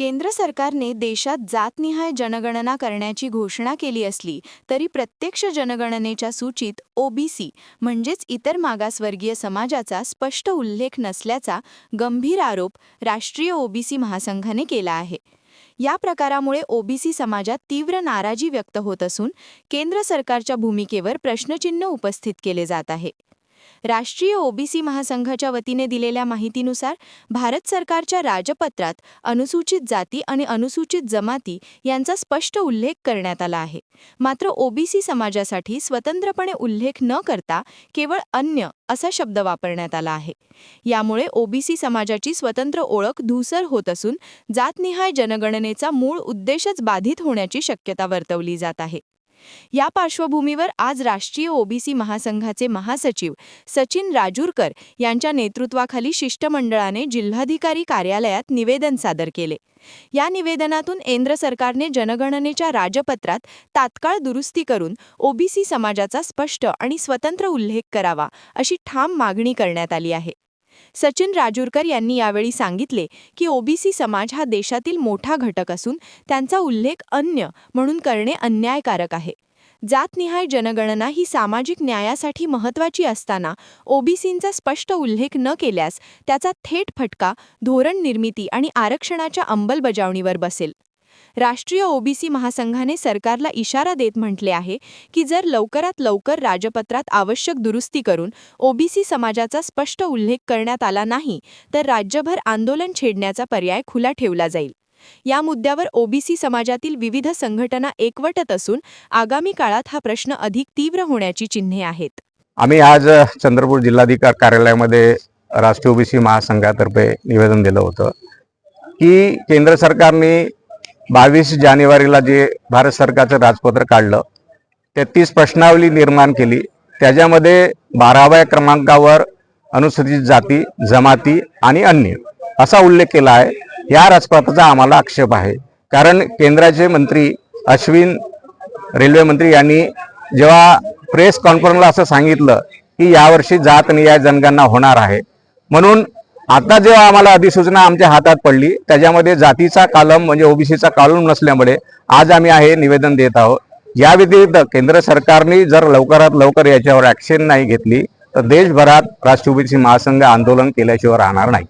केंद्र सरकारने देशात जातनिहाय जनगणना करण्याची घोषणा केली असली तरी प्रत्यक्ष जनगणनेच्या सूचीत ओबीसी म्हणजेच इतर मागासवर्गीय समाजाचा स्पष्ट उल्लेख नसल्याचा गंभीर आरोप राष्ट्रीय ओबीसी महासंघाने केला आहे. या प्रकारामुळे ओबीसी समाजात तीव्र नाराजी व्यक्त होत असून केंद्र सरकारच्या भूमिकेवर प्रश्नचिन्ह उपस्थित केले जात आहे. राष्ट्रीय ओबीसी महासंघाच्या वतीने दिलेल्या माहितीनुसार भारत सरकारच्या राजपत्रात अनुसूचित जाती आणि अनुसूचित जमाती यांचा स्पष्ट उल्लेख करण्यात आला आहे. मात्र ओबीसी समाजासाठी स्वतंत्रपणे उल्लेख न करता केवळ अन्य असा शब्द वापरण्यात आला आहे. यामुळे ओबीसी समाजाची स्वतंत्र ओळख धूसर होत असून जातनिहाय जनगणनेचा मूळ उद्देशच बाधित होण्याची शक्यता वर्तवली जात आहे. या पार्श्वभूमीवर आज राष्ट्रीय ओबीसी महासंघाचे महासचिव सचिन राजूरकर यांच्या नेतृत्वाखाली शिष्टमंडळाने जिल्हाधिकारी कार्यालयात निवेदन सादर केले. या निवेदनातून केंद्र सरकारने जनगणनेच्या राजपत्रात तात्काळ दुरुस्ती करून ओबीसी समाजाचा स्पष्ट आणि स्वतंत्र उल्लेख करावा अशी ठाम मागणी करण्यात आली आहे. सचिन राजूरकर यांनी यावेळी सांगितले की ओबीसी समाज हा देशातील मोठा घटक असून त्यांचा उल्लेख अन्य म्हणून करणे अन्यायकारक आहे. जातनिहाय जनगणना ही सामाजिक न्यायासाठी महत्त्वाची असताना ओबीसींचा स्पष्ट उल्लेख न केल्यास त्याचा थेट फटका धोरण निर्मिती आणि आरक्षणाच्या अंमलबजावणीवर बसेल. राष्ट्रीय ओबीसी महासंघाने सरकारला इशारा देत म्हटले आहे की जर लवकरात लवकर राजपत्रात आवश्यक दुरुस्ती करून ओबीसी समाजाचा स्पष्ट उल्लेख करण्यात आला नाही तर राज्यभर आंदोलन छेडण्याचा पर्याय खुला ठेवला जाईल. या मुद्द्यावर ओबीसी समाजातील विविध संघटना एकवटत असून आगामी काळात हा प्रश्न अधिक तीव्र होण्याची चिन्हे आहेत. आम्ही आज चंद्रपूर जिल्हाधिकार कार्यालयामध्ये राष्ट्रीय ओबीसी महासंघातर्फे निवेदन दिलं होतं की केंद्र सरकारने बावीस जानेवारीला जे भारत सरकारचं राजपत्र काढलं तेहतीस प्रश्नावली निर्माण केली. त्याच्यामध्ये बाराव्या क्रमांकावर अनुसूचित जाती जमाती आणि अन्य असा उल्लेख केला आहे. या राजपत्राचा आम्हाला आक्षेप आहे. कारण केंद्राचे मंत्री अश्विन रेल्वे मंत्री यांनी जेव्हा प्रेस कॉन्फरन्सला असं सांगितलं की यावर्षी जात नियाय जनगणना होणार आहे. म्हणून आता जेव्हा आम्हाला अधिसूचना आमच्या हातात पडली त्याच्यामध्ये जातीचा कालम म्हणजे ओबीसीचा कालम नसल्यामुळे आज आम्ही आहे निवेदन देत आहोत. या व्यतिरिक्त केंद्र सरकारने जर लवकरात लवकर याच्यावर ॲक्शन नाही घेतली तर देशभरात राष्ट्रीय ओबीसी महासंघ आंदोलन केल्याशिवाय राहणार नाही.